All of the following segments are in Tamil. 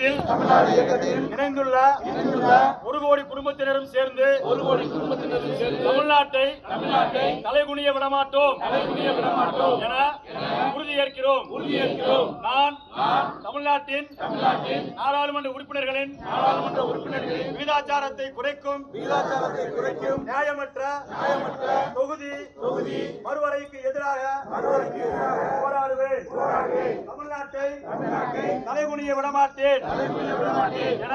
இயக்கத்தில் இணைந்துள்ள ஒரு கோடி குடும்பத்தினரும் சேர்ந்து ஒரு கோடி குடும்பத்தினரும் சேர்ந்து தமிழ்நாட்டை தமிழ்நாட்டை தலைகுனிய விடமாட்டோம். என உறுதியேற்கிறோம். உறுதியேற்கிறோம். நான் தமிழ்நாட்டின் தமிழ்நாட்டின் நாடாளுமன்ற உறுப்பினர்களின் நாடாளுமன்ற உறுப்பினர்களின் விகிதாச்சாரத்தை குறைக்கும் விகிதாச்சாரத்தை குறைக்கும் நியாயமற்ற நியாயமற்ற தொகுதி தொகுதி மறுவரைக்கு எதிராக மறுவரைக்கு எதிராக போராடுவேன். தமிழ்நாட்டை தலைகுனிய விடமாட்டேன். தலைமுடிய விட மாட்டேன் என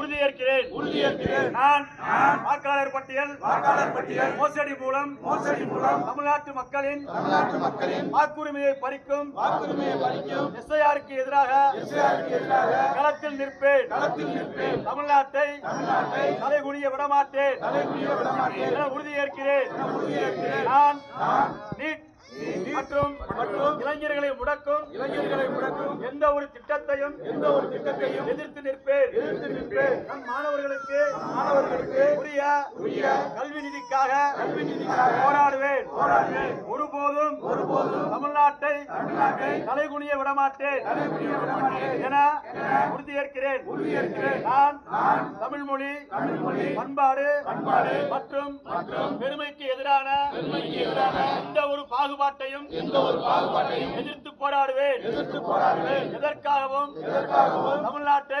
உறுதியேற்கிறேன். நான் வாக்காளர் பட்டியல் வாக்காளர் பட்டியல் மோசடி மூலம் மோசடி மூலம் தமிழ்நாட்டு மக்களின் தமிழ்நாட்டு மக்களின் வாக்குரிமையை பறிக்கும் வாக்குரிமையை பறிக்கும் எஸ்ஐஆருக்கு எதிராக களத்தில் நிற்பேன். களத்தில் நிற்பேன். தமிழ்நாட்டை தமிழ்நாட்டை தலைகுனிய விடமாட்டேன். தலைமுடிய விட மாட்டேன் என உறுதியேற்கிறேன். நான் நீட் மற்றும் மற்றும் இளைஞர்களை முடக்கும் இளைஞர்களை முடக்கும் எந்த ஒரு திட்டத்தையும் எந்த ஒரு திட்டத்தையும் எதிர்த்து நிற்பேன். எதிர்த்து நிற்பேன். நம் மாணவர்களுக்கு மாணவர்களுக்கு உரிய உரிய கல்வி நிதிக்காக கல்வி நிதிக்காக போராடுவேன். போராடுவேன். ஒருபோதும் ஒருபோதும் தமிழ்நாட்டை தமிழ்நாட்டை தலைகுனிய விடமாட்டேன். தலைமுடிய விட மாட்டேன் என உறுதியேற்கிறேன். உறுதியேற்கிறேன். நான் நான் தமிழ் மொழி தமிழ்மொழி பண்பாடு பண்பாடு மற்றும் மற்றும் பெருமைக்கு எதிரான பெருமைக்கு எதிரான எந்த ஒரு பாகுபாட்டையும் எந்த ஒரு பாகுபாட்டையும் எதிர்த்து போராடுவேன். எதிர்த்து போராடுவேன். எதற்காகவும் தமிழ்நாட்டை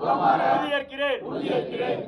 உளமாற உறுதியேற்கிறேன். உறுதியேற்கிறேன்.